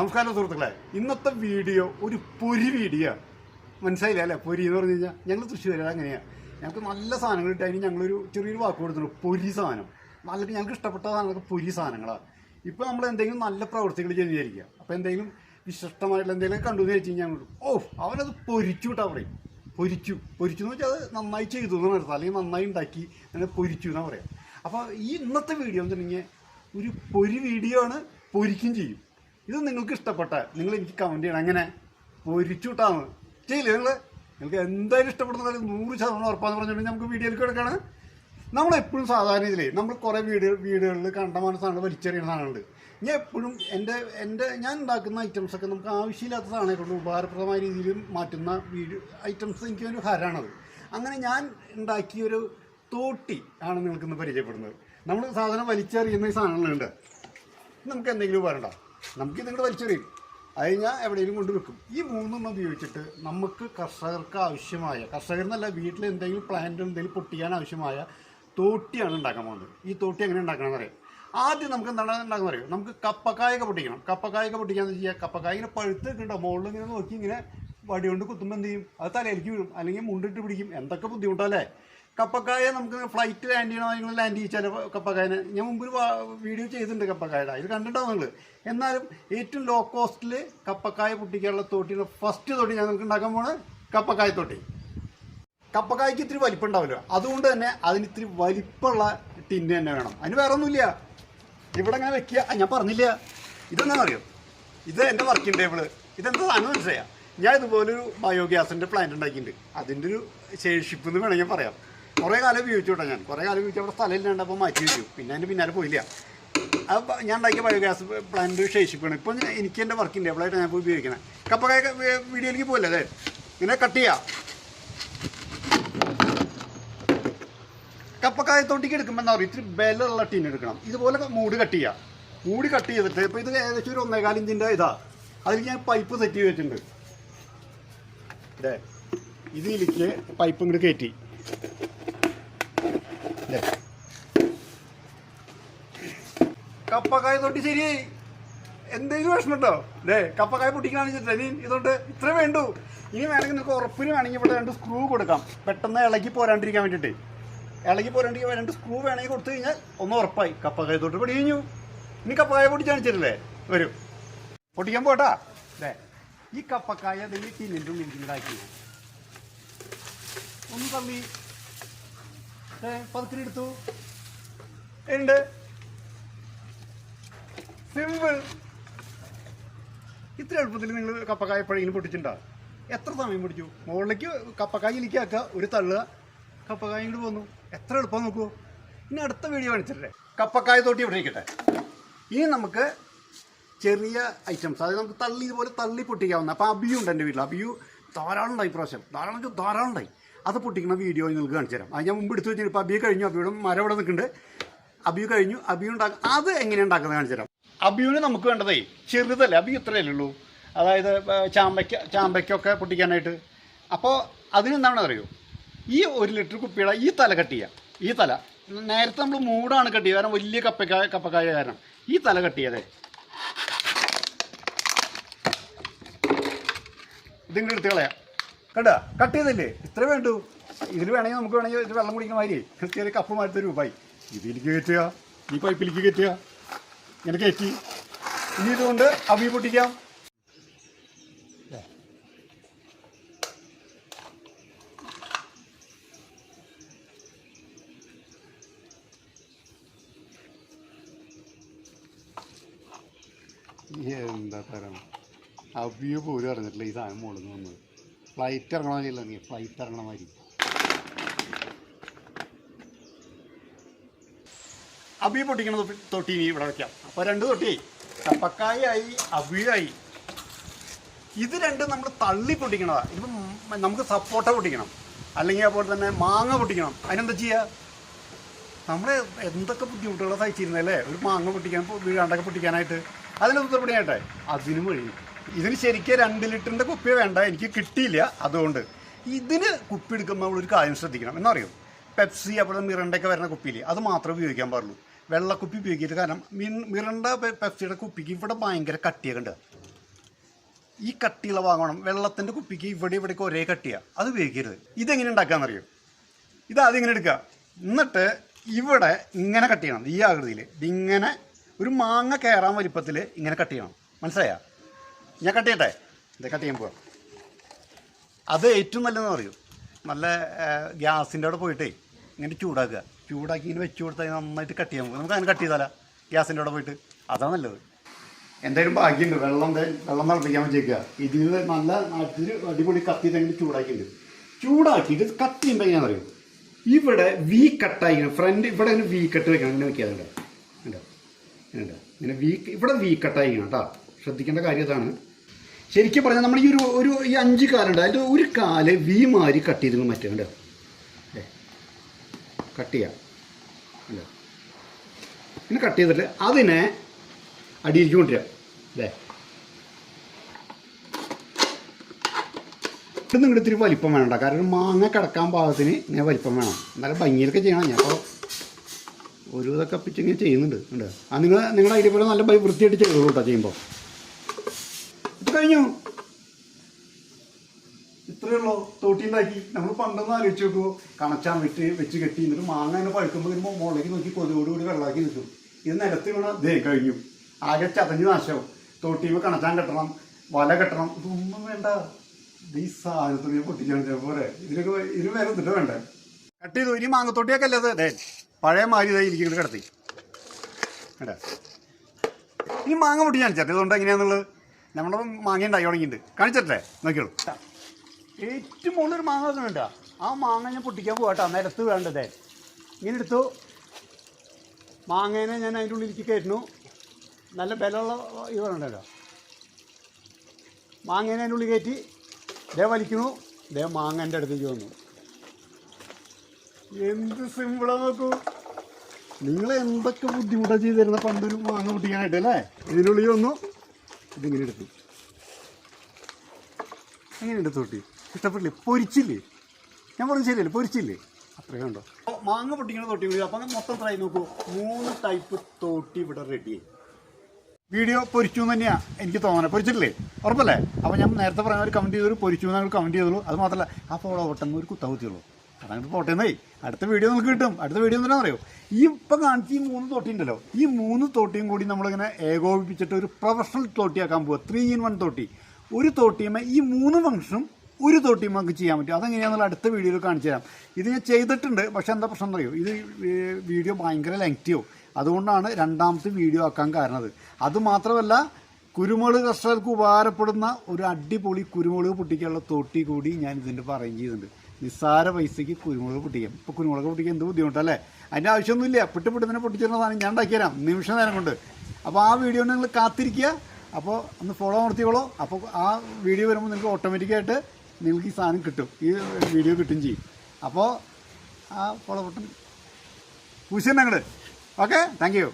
നമസ്കാരം സുഹൃത്തുക്കളെ. ഇന്നത്തെ വീഡിയോ ഒരു പൊരി വീഡിയോ മനസ്സിലായില്ല? അല്ലേ? പൊരി എന്ന് പറഞ്ഞു കഴിഞ്ഞാൽ ഞങ്ങൾ തൃശ്ശൂർ അങ്ങനെയാണ് ഞങ്ങൾക്ക് നല്ല സാധനങ്ങൾ ഇട്ടായിരുന്നു ഞങ്ങളൊരു ചെറിയൊരു വാക്ക് കൊടുത്തിട്ടുണ്ട്. പൊരി സാധനം. നല്ല ഞങ്ങൾക്ക് ഇഷ്ടപ്പെട്ട സാധനങ്ങളൊക്കെ പൊരി സാധനങ്ങളാണ്. ഇപ്പോൾ നമ്മൾ എന്തെങ്കിലും നല്ല പ്രവൃത്തികൾ ചെയ്യുന്നതായിരിക്കുക അപ്പോൾ എന്തെങ്കിലും വിശിഷ്ടമായിട്ടുള്ള എന്തെങ്കിലും കണ്ടു എന്ന് വെച്ച് കഴിഞ്ഞാൽ ഓ അവനത് പൊരിച്ചു വിട്ടാ പറയും പൊരിച്ചു. പൊരിച്ചു എന്ന് വെച്ചാൽ അത് നന്നായി ചെയ്തു എന്ന് അർത്ഥം അല്ലെങ്കിൽ നന്നായി ഉണ്ടാക്കി അങ്ങനെ പൊരിച്ചു എന്നാണ് പറയാം. അപ്പോൾ ഈ ഇന്നത്തെ വീഡിയോ എന്ന് വെച്ചിട്ടുണ്ടെങ്കിൽ ഒരു പൊരി വീഡിയോ ആണ് പൊരിക്കും ചെയ്യും. ഇത് നിങ്ങൾക്ക് ഇഷ്ടപ്പെട്ട നിങ്ങൾ എനിക്ക് കമന്റ് ചെയ്യണം. അങ്ങനെ പൊരിച്ചു വിട്ടാന്ന് ചെയ്യില്ലേ നിങ്ങൾ? നിങ്ങൾക്ക് എന്തായാലും ഇഷ്ടപ്പെടുന്ന കാര്യം നൂറ് ശതമാനം ഉറപ്പാന്ന് പറഞ്ഞിട്ടുണ്ടെങ്കിൽ നമുക്ക് വീഡിയോയിലേക്ക് എടുക്കാണ്. നമ്മളെപ്പോഴും സാധാരണ ഇതിലേ നമ്മൾ കുറേ വീഡിയോ വീടുകളിൽ കണ്ട സാധനങ്ങൾ വലിച്ചെറിയുന്ന സാധനമുണ്ട് ഞാൻ എപ്പോഴും എന്റെ എന്റെ ഞാൻ ഉണ്ടാക്കുന്ന ഐറ്റംസൊക്കെ നമുക്ക് ആവശ്യമില്ലാത്ത സാധനങ്ങളെ കൊണ്ട് ഉപകാരപ്രദമായ രീതിയിൽ മാറ്റുന്ന വീഡിയോ ഐറ്റംസ് എനിക്ക് ഒരു ഹരാണത്. അങ്ങനെ ഞാൻ ഉണ്ടാക്കിയൊരു തോട്ടി ആണ് നിങ്ങൾക്ക് ഇന്ന് പരിചയപ്പെടുന്നത്. നമ്മൾ സാധനം വലിച്ചെറിയുന്ന സാധനങ്ങളുണ്ട്. നമുക്ക് എന്തെങ്കിലും വരണ്ട നമുക്ക് ഇതിങ്ങോട്ട് വലിച്ചെറിയും. അത് കഴിഞ്ഞാൽ എവിടെയെങ്കിലും കൊണ്ട് വെക്കും. ഈ മൂന്നെണ്ണം ഉപയോഗിച്ചിട്ട് നമുക്ക് കർഷകർക്ക് ആവശ്യമായ കർഷകർ എന്നല്ല വീട്ടിൽ എന്തെങ്കിലും പ്ലാന്റ് എന്തെങ്കിലും പൊട്ടിക്കാൻ ആവശ്യമായ തോട്ടിയാണ് ഉണ്ടാക്കാൻ പോകുന്നത്. ഈ തോട്ടി എങ്ങനെ ഉണ്ടാക്കണം അറിയാം? ആദ്യം നമുക്ക് എന്താണ് ഉണ്ടാക്കാൻ അറിയാം? നമുക്ക് കപ്പക്കായൊക്കെ പൊട്ടിക്കണം. കപ്പക്കായൊക്കെ പൊട്ടിക്കാന്ന് വെച്ച് കഴിഞ്ഞാൽ കപ്പക്കായ ഇങ്ങനെ പഴുത്ത് നിൽക്കണ്ടോ മുകളിൽ ഇങ്ങനെ നോക്കി ഇങ്ങനെ വടി കൊണ്ട് കുത്തുമ്പോൾ എന്ത് ചെയ്യും? അത് തലയിലേക്ക് വീഴും. അല്ലെങ്കിൽ മുണ്ടിട്ട് പിടിക്കും. എന്തൊക്കെ ബുദ്ധിമുട്ടല്ലേ കപ്പക്കായ നമുക്ക് ഫ്ലൈറ്റ് ലാൻഡ് ചെയ്യണോ നിങ്ങൾ ലാൻഡ് ചെയ്യിച്ചാൽ കപ്പക്കായനെ. ഞാൻ മുമ്പ് ഒരു വീഡിയോ ചെയ്തിട്ടുണ്ട് കപ്പക്കായുടെ. ഇത് കണ്ടിട്ടോ നിങ്ങൾ എന്നാലും ഏറ്റവും ലോ കോസ്റ്റിൽ കപ്പക്കായ പൊട്ടിക്കാനുള്ള തോട്ടിയുടെ ഫസ്റ്റ് തോട്ടി ഞാൻ നിങ്ങൾക്ക് ഉണ്ടാക്കാൻ പോണ് കപ്പക്കായ തോട്ടി. കപ്പക്കായ്ക്ക് ഇത്തിരി വലിപ്പം ഉണ്ടാവില്ല അതുകൊണ്ട് തന്നെ അതിന് ഇത്തിരി വലിപ്പമുള്ള ടിന്ന് തന്നെ വേണം. അതിന് വേറെ ഒന്നുമില്ല ഇവിടെ അങ്ങനെ വെക്കുക. ഞാൻ പറഞ്ഞില്ല. ഇതെന്താ അറിയോ ഇത് എന്റെ വർക്കിംഗ് ടേബിൾ ഇതെന്താ സാധനം മനസ്സിലായ? ഞാൻ ഇതുപോലൊരു ബയോഗ്യാസിന്റെ പ്ലാന്റ് ഉണ്ടാക്കിയിട്ടുണ്ട്. അതിന്റെ ഒരു ശേഷിപ്പ് എന്ന് വേണമെങ്കിൽ പറയാം. കുറേ കാലം ഉപയോഗിച്ചു കേട്ടോ ഞാൻ. കുറേ കാലം ഉപയോഗിച്ചു അവിടെ സ്ഥലം ഇല്ലാണ്ടപ്പോൾ മാറ്റി വെച്ചു. പിന്നെ അതിന്റെ പിന്നാലെ പോയില്ല. അത് ഞാൻ ഉണ്ടാക്കിയ ബയോഗ്യാസ് പ്ലാന്റ് ശേഷിപ്പാണ്. ഇപ്പം എനിക്ക് എന്റെ വർക്കിംഗ് ടേബിളായിട്ട് ഞാൻ ഇപ്പോൾ ഉപയോഗിക്കുന്നത് കപ്പക്കായ വീഡിയോയിലേക്ക് പോയില്ലേ അതെ ഇങ്ങനെ കട്ട് ചെയ്യാം. കപ്പക്കായ തൊട്ടിക്ക് എടുക്കുമ്പോൾ എന്താ പറയുക? ഇത്തിരി ബലമുള്ള ടീൻ എടുക്കണം. ഇതുപോലെ മൂട് കട്ട് ചെയ്യുക മൂടി കട്ട് ചെയ്തിട്ട് ഇപ്പോൾ ഇത് ഏകദേശം ഒരു ഒന്നേകാൽ ഇഞ്ചിന്റെ ഇതാ. അതിൽ ഞാൻ പൈപ്പ് സെറ്റ് ചെയ്തിട്ടുണ്ട്. അതെ ഇതേ ഇതിലേക്ക് പൈപ്പ് ഇങ്ങോട്ട് കയറ്റി കപ്പക്കായ തൊട്ടി ശരിയായി എന്തെങ്കിലും വിഷമമുണ്ടോ? അല്ലേ കപ്പക്കായ പൊട്ടിക്കണമെന്ന് വെച്ചിട്ട് ഇതുകൊണ്ട് ഇത്ര വേണ്ടു. ഇനി വേണമെങ്കിൽ നിങ്ങൾക്ക് ഉറപ്പിന് വേണമെങ്കിൽ ഇവിടെ രണ്ട് സ്ക്രൂ കൊടുക്കാം. പെട്ടെന്ന് ഇളകി പോരാണ്ടിരിക്കാൻ വേണ്ടിയിട്ട്. ഇളകി പോരാണ്ടിരിക്കാൻ രണ്ട് സ്ക്രൂ വേണമെങ്കിൽ കൊടുത്തു കഴിഞ്ഞാൽ ഒന്ന് ഉറപ്പായി. കപ്പക്കായ തൊട്ട് പൊടി കഴിഞ്ഞു ഇനി കപ്പക്കായ പൊട്ടിച്ച് വരൂ. പൊട്ടിക്കാൻ പോട്ടാ. അല്ലേ ഈ കപ്പക്കായ ഉള്ളിൽ ഉണ്ടാക്കി ഒന്ന് തള്ളി. പതുക്കിനെടുത്തു ഉണ്ട് സിമ്പിൾ ഇത്ര എളുപ്പത്തിൽ നിങ്ങൾ കപ്പക്കായ എപ്പോഴെങ്കിലും പൊട്ടിച്ചിട്ടുണ്ടോ? എത്ര സമയം പിടിച്ചു? മുകളിലേക്ക് കപ്പക്കായ ഇലിക്കാക്കുക ഒരു തള്ളുക കപ്പക്കായ ഇങ്ങോട്ട് പോന്നു എത്ര എളുപ്പം നോക്കൂ. ഇനി അടുത്ത വീഡിയോ കാണിച്ചിട്ടേ കപ്പക്കായ തോട്ടി ഇവിടെ ഇരിക്കട്ടെ. ഇനി നമുക്ക് ചെറിയ ഐറ്റംസ്. അതായത് നമുക്ക് തള്ളി ഇതുപോലെ തള്ളി പൊട്ടിക്കാവുന്ന. അപ്പോൾ അബിയു ഉണ്ട് എന്റെ വീട്ടിൽ. അബിയു ധാരാളം ഉണ്ടായി പ്രാവശ്യം. ധാരാളം ധാരാളം ഉണ്ടായി അത് പൊട്ടിക്കുന്ന വീഡിയോ നിങ്ങൾക്ക് കാണിച്ചു തരാം അത് ഞാൻ മുമ്പ് എടുത്തു വെച്ചിട്ട് ഇപ്പോൾ അബി കഴിഞ്ഞു. അബിയുടെ മരം അവിടെ നിൽക്കുന്നുണ്ട്. അബിയു കഴിഞ്ഞു. അബിയു ഉണ്ടാക്കുക അത് എങ്ങനെ ഉണ്ടാക്കുന്നത് കാണിച്ചു തരാം അബിയുവിന് നമുക്ക് വേണ്ടതേ ചെറുതല്ലേ? അബി ഇത്രയല്ലേ ഉള്ളൂ. അതായത് ചാമ്പയ്ക്ക ചാമ്പയ്ക്കൊക്കെ പൊട്ടിക്കാനായിട്ട്. അപ്പോൾ അതിനെന്താണെന്ന് അറിയോ? ഈ ഒരു ലിറ്റർ കുപ്പിയുടെ ഈ തല കട്ട് ചെയ്യാം. ഈ തല. നേരത്തെ നമ്മൾ മൂടാണ് കട്ട് ചെയ്യുക. കാരണം വലിയ കപ്പക്കായ കപ്പക്കായ കാരണം. ഈ തല കട്ട് ചെയ്യാതെ. ഇതിങ്ങനെ എടുത്ത് കളയാം. കണ്ടാ? കട്ട് ചെയ്തില്ലേ? ഇത്ര വേണ്ടു ഇതിൽ വേണമെങ്കിൽ നമുക്ക് വേണമെങ്കിൽ ഇത് വെള്ളം കുടിക്കുന്ന മാതിരി. ചെറിയ കപ്പ് മാറ്റി രൂപായി ഇതിലേക്ക് കയറ്റുക. ഈ പൈപ്പിലേക്ക് കയറ്റുക. ഇങ്ങനെ കയറ്റി. ഇനി ഇതുകൊണ്ട് അവി പൊട്ടിക്കാം. എന്താ തരം അവ്യൂ പോലും അറിഞ്ഞിട്ടില്ല ഈ സാധനം മുകളിൽ നിന്ന് വന്നത്. ഫ്ലൈറ്റ് ഇറങ്ങണ മാതിരിയല്ല നീ ഫ്ലൈറ്റ് ഇറങ്ങണ മാതിരി അബി പൊട്ടിക്കണ തൊട്ടി ഇനി ഇവിടെ വെക്കാം. അപ്പോൾ രണ്ട് തൊട്ടി. കപ്പക്കായായി അബിയായി. ഇത് രണ്ടും നമ്മൾ തള്ളി പൊട്ടിക്കണതാ. ഇത് നമുക്ക് സപ്പോട്ട പൊട്ടിക്കണം. അല്ലെങ്കിൽ അതുപോലെ തന്നെ മാങ്ങ പൊട്ടിക്കണം. അതിനെന്താ ചെയ്യുക നമ്മൾ എന്തൊക്കെ ബുദ്ധിമുട്ടുകളാണ് സഹിച്ചിരുന്നല്ലേ ഒരു മാങ്ങ പൊട്ടിക്കാൻ വീഴാണ്ടൊക്കെ പൊട്ടിക്കാനായിട്ട്. അതിനൊന്നും പൊടിയാട്ടെ അതിനും വഴി. ഇതിന് ശരിക്കും രണ്ട് ലിറ്ററിന്റെ കുപ്പി വേണ്ട എനിക്ക് കിട്ടിയില്ല. അതുകൊണ്ട് ഇതിന് കുപ്പി എടുക്കുമ്പോൾ നമ്മൾ ഒരു കാര്യം ശ്രദ്ധിക്കണം. എന്നറിയും പെപ്സി അപ്പോൾ മിറണ്ടൊക്കെ വരുന്ന കുപ്പിയില്ലേ അത് മാത്രമേ ഉപയോഗിക്കാൻ പാടുള്ളൂ. വെള്ളക്കുപ്പി ഉപയോഗിക്കരുത്. കാരണം മിൻ- മിറണ്ട പെപ്സിയുടെ കുപ്പിക്ക് ഇവിടെ ഭയങ്കര കട്ടിയൊക്കെ ഉണ്ട്. ഈ കട്ടിയുള്ള ഭാഗമാണ് വെള്ളത്തിന്റെ കുപ്പിക്ക് ഇവിടെ ഇവിടേക്ക് ഒരേ കട്ടിയാണ് അത് ഉപയോഗിക്കരുത്. ഇതെങ്ങനെ ഉണ്ടാക്കാമെന്നറിയോ ഇത് ആദ്യം ഇങ്ങനെ എടുക്കുക. എന്നിട്ട് ഇവിടെ ഇങ്ങനെ കട്ട് ചെയ്യണം. ഈ ആകൃതിയിൽ ഇങ്ങനെ ഒരു മാങ്ങ കയറാൻ വലിപ്പത്തിൽ ഇങ്ങനെ കട്ട് ചെയ്യണം. മനസ്സിലായ? ഞാൻ കട്ട് ചെയ്യട്ടെ? ഇത് കട്ട് ചെയ്യാൻ പോവാം. അത് ഏറ്റവും നല്ലതെന്ന് പറയൂ. നല്ല ഗ്യാസിന്റെ അവിടെ പോയിട്ടേ ഇങ്ങനെ ചൂടാക്കുക. ചൂടാക്കി ഇങ്ങനെ വെച്ച് കൊടുത്താൽ നന്നായിട്ട് കട്ട് ചെയ്യാൻ പോകും നമുക്ക് അങ്ങനെ കട്ട് ചെയ്താലാ ഗ്യാസിന്റെ അവിടെ പോയിട്ട്. അതാണ് നല്ലത്. എന്തായാലും ഭാഗ്യമുണ്ട് വെള്ളം വെള്ളം തിളപ്പിക്കാൻ വെച്ചേക്കുക ഇതിൽ നല്ല നാട്ടിൽ അടിപൊളി കത്തി തന്നെ ചൂടാക്കിയിട്ടുണ്ട്. ചൂടാക്കിയിട്ട് കത്തി ചെയ്യുമ്പോൾ എങ്ങനെയാണെന്ന് അറിയും? ഇവിടെ വി കട്ടായി ഫ്രണ്ട് ഇവിടെ ഇങ്ങനെ വി കട്ട് വെക്കണം. ഇങ്ങനെ വെക്കാതുണ്ട് ഉണ്ടോ ഉണ്ടോ ഇങ്ങനെ വി ഇവിടെ വി കട്ടായിരിക്കണം കേട്ടോ ശ്രദ്ധിക്കേണ്ട കാര്യം അതാണ് ശരിക്കും പറഞ്ഞാൽ നമ്മൾ ഈ ഒരു ഒരു ഈ അഞ്ച് കാലുണ്ട്. അതിന്റെ ഒരു കാൽ വി മാറി കട്ട് ചെയ്ത് മറ്റേ കണ്ടോ? അല്ലേ കട്ട് ചെയ്യാം. അല്ലേ ഇങ്ങനെ കട്ട് ചെയ്തിട്ട് അതിനെ അടിയിലേക്ക് കൊണ്ടുവരിക. അല്ലേ ഇത് നിങ്ങളുടെ ഇത്തിരി വലിപ്പം വേണ്ട കാരണം മാങ്ങ കിടക്കാൻ പാകത്തിന് ഇങ്ങനെ വലിപ്പം വേണം. എന്നാലും ഭംഗിയിലൊക്കെ ചെയ്യണം. ഞാൻ അപ്പോൾ ഒരു ഇതൊക്കെ പിച്ചിങ്ങനെ ചെയ്യുന്നുണ്ട്. ഉണ്ട് ആ നിങ്ങൾ നിങ്ങളുടെ ഐഡിയ പോലെ നല്ല വൃത്തിയായിട്ട് ചെയ്തോളൂ കേട്ടോ ചെയ്യുമ്പോൾ കഴിഞ്ഞു. ഇത്രയേ ഉള്ളൂ. തോട്ടി ഉണ്ടാക്കി. നമ്മൾ പണ്ടൊന്നും ആലോചിച്ച് നോക്കുമോ കണച്ചാൻ വിട്ട് വെച്ച് കെട്ടി എന്നിട്ട് മാങ്ങ അങ്ങനെ പഴുക്കുമ്പോൾ വരുമ്പോൾ മുകളിലേക്ക് നോക്കി കൊതുകോടുകൂടി വെള്ളമാക്കി നിൽക്കും. ഇത് നിലത്ത് വീണ ദേ കഴിഞ്ഞു. ആകെ ചതഞ്ഞ് നാശവും. തോട്ടിയിൽ കണച്ചാൻ കെട്ടണം വല കെട്ടണം. ഇതൊന്നും വേണ്ട. ഈ സാധനത്തിന് പൊട്ടിച്ചാൽ പോരെ ഇതിലൊക്കെ ഇതിന് വേറെ എന്നിട്ട് വേണ്ട? കട്ട് ചെയ്തു. ഇനി മാങ്ങത്തോട്ടിയൊക്കെ അല്ലേ അതെ? പഴയ മാരി ഇതായി ഇരിക്കുന്നത് കിടത്തി. കേട്ടാ ഇനി മാങ്ങ പൊട്ടി ചേട്ടൻ ഇതുകൊണ്ട് എങ്ങനെയാന്നുള്ളത് നമ്മുടെ മാങ്ങ ഉണ്ടായി തുടങ്ങിയിട്ടുണ്ട് കാണിച്ചട്ടെ നോക്കിയോളൂ. ഏറ്റവും മുകളിലൊരു മാങ്ങ വെക്കുന്നുണ്ട് ആ മാങ്ങ ഞാൻ പൊട്ടിക്കാൻ പോകട്ടോ നിരത്ത് വേണ്ടതേ. ഇങ്ങനെ എടുത്തു. മാങ്ങേനെ ഞാൻ അതിന്റെ ഉള്ളിലേക്ക് കയറ്റുന്നു. നല്ല ബലമുള്ള ഇത് വേണ്ടല്ലോ മാങ്ങേനെ അതിന്റെ ഉള്ളിൽ കയറ്റി ദേ വലിക്കുന്നു. ദേ മാങ്ങ എന്റെ അടുത്തേക്ക് വന്നു. എന്ത് സിമ്പിളാ നോക്കൂ. നിങ്ങൾ എന്തൊക്കെ ബുദ്ധിമുട്ടാണ് ചെയ്തു തരുന്ന പണ്ടൊരു മാങ്ങ പൊട്ടിക്കാനായിട്ട് അല്ലേ? ഇതിനുള്ളിൽ വന്നു. ഇതിങ്ങനെ എടുത്തു. എങ്ങനെ എടുത്തു കൂട്ടി? ഇഷ്ടപ്പെട്ടില്ലേ? പൊരിച്ചില്ലേ? ഞാൻ പറഞ്ഞു ശരിയല്ലേ? പൊരിച്ചില്ലേ? അത്രയും ഉണ്ടോ മാങ്ങ പൊട്ടിക്കുന്ന തൊട്ടി കൂടി അപ്പം മൊത്തം ട്രൈ നോക്കൂ. മൂന്ന് ടൈപ്പ് തോട്ടി ഇവിടെ റെഡി വീഡിയോ പൊരിച്ചു എന്ന് തന്നെയാണ് എനിക്ക് തോന്നുന്നത് പൊരിച്ചിട്ടില്ലേ? ഉറപ്പല്ലേ? അപ്പോൾ ഞാൻ നേരത്തെ പറഞ്ഞ ഒരു കമന്റ് ചെയ്തൊരു പൊരിച്ചു എന്ന് ഞങ്ങൾ കമന്റ് ചെയ്തോളൂ അത് മാത്രമല്ല ആ ഫോളോ ഓട്ടം ഒരു കുത്താകുത്തിയുള്ളൂ അതങ്ങോട്ട് പോട്ടേന്നേ അടുത്ത വീഡിയോ നമുക്ക് കിട്ടും. അടുത്ത വീഡിയോ എന്താ അറിയോ? ഈ ഇപ്പം കാണിച്ച ഈ മൂന്ന് തോട്ടി ഉണ്ടല്ലോ. ഈ മൂന്ന് തോട്ടിയും കൂടി നമ്മളിങ്ങനെ ഏകോപിപ്പിച്ചിട്ട് ഒരു പ്രൊഫഷണൽ തോട്ടിയാക്കാൻ പോവുക ത്രീ ഇൻ വൺ തോട്ടി. ഒരു തോട്ടിയുമ്പോൾ ഈ മൂന്ന് ഫംഗ്ഷനും ഒരു തോട്ടിയും നമുക്ക് ചെയ്യാൻ പറ്റും. അതെങ്ങനെയാണെന്നുള്ള അടുത്ത വീഡിയോയിൽ കാണിച്ചു തരാം. ഇത് ഞാൻ ചെയ്തിട്ടുണ്ട്. പക്ഷേ എന്താ പ്രശ്നം അറിയോ ഇത് വീഡിയോ ഭയങ്കര ലെങ്തിയോ അതുകൊണ്ടാണ് രണ്ടാമത്തെ വീഡിയോ ആക്കാൻ കാരണത്. അതുമാത്രമല്ല കുരുമുളക് കർഷകർക്ക് ഉപകാരപ്പെടുന്ന ഒരു അടിപൊളി കുരുമുളക് പൊട്ടിക്കാനുള്ള തോട്ടി കൂടി ഞാൻ ഇതിന്റെ അറേഞ്ച് ചെയ്തിട്ടുണ്ട്. നിസ്സാര പൈസയ്ക്ക് കുരുമുളക് പൊട്ടിക്കാം. ഇപ്പോൾ കുരുമുളക് പൊട്ടിക്കാൻ എന്ത് ബുദ്ധിമുട്ടല്ലേ? അതിന്റെ ആവശ്യമൊന്നുമില്ല. പിട്ട് പിട്ട് തന്നെ പൊട്ടിച്ചിരുന്ന സാധനം ഞാൻ ഉണ്ടാക്കി തരാം നിമിഷ നേരം കൊണ്ട്. അപ്പോൾ ആ വീഡിയോ നിങ്ങൾ കാത്തിരിക്കുക. അപ്പോൾ ഒന്ന് ഫോളോ നടത്തിയോളൂ അപ്പോൾ ആ വീഡിയോ വരുമ്പോൾ നിങ്ങൾക്ക് ഓട്ടോമാറ്റിക്കായിട്ട് നിങ്ങൾക്ക് ഈ സാധനം കിട്ടും. ഈ വീഡിയോ കിട്ടും ചെയ്യും. അപ്പോൾ ആ ഫോളോ ബട്ടൺ പൂശി ഞങ്ങൾ ഓക്കെ താങ്ക് യു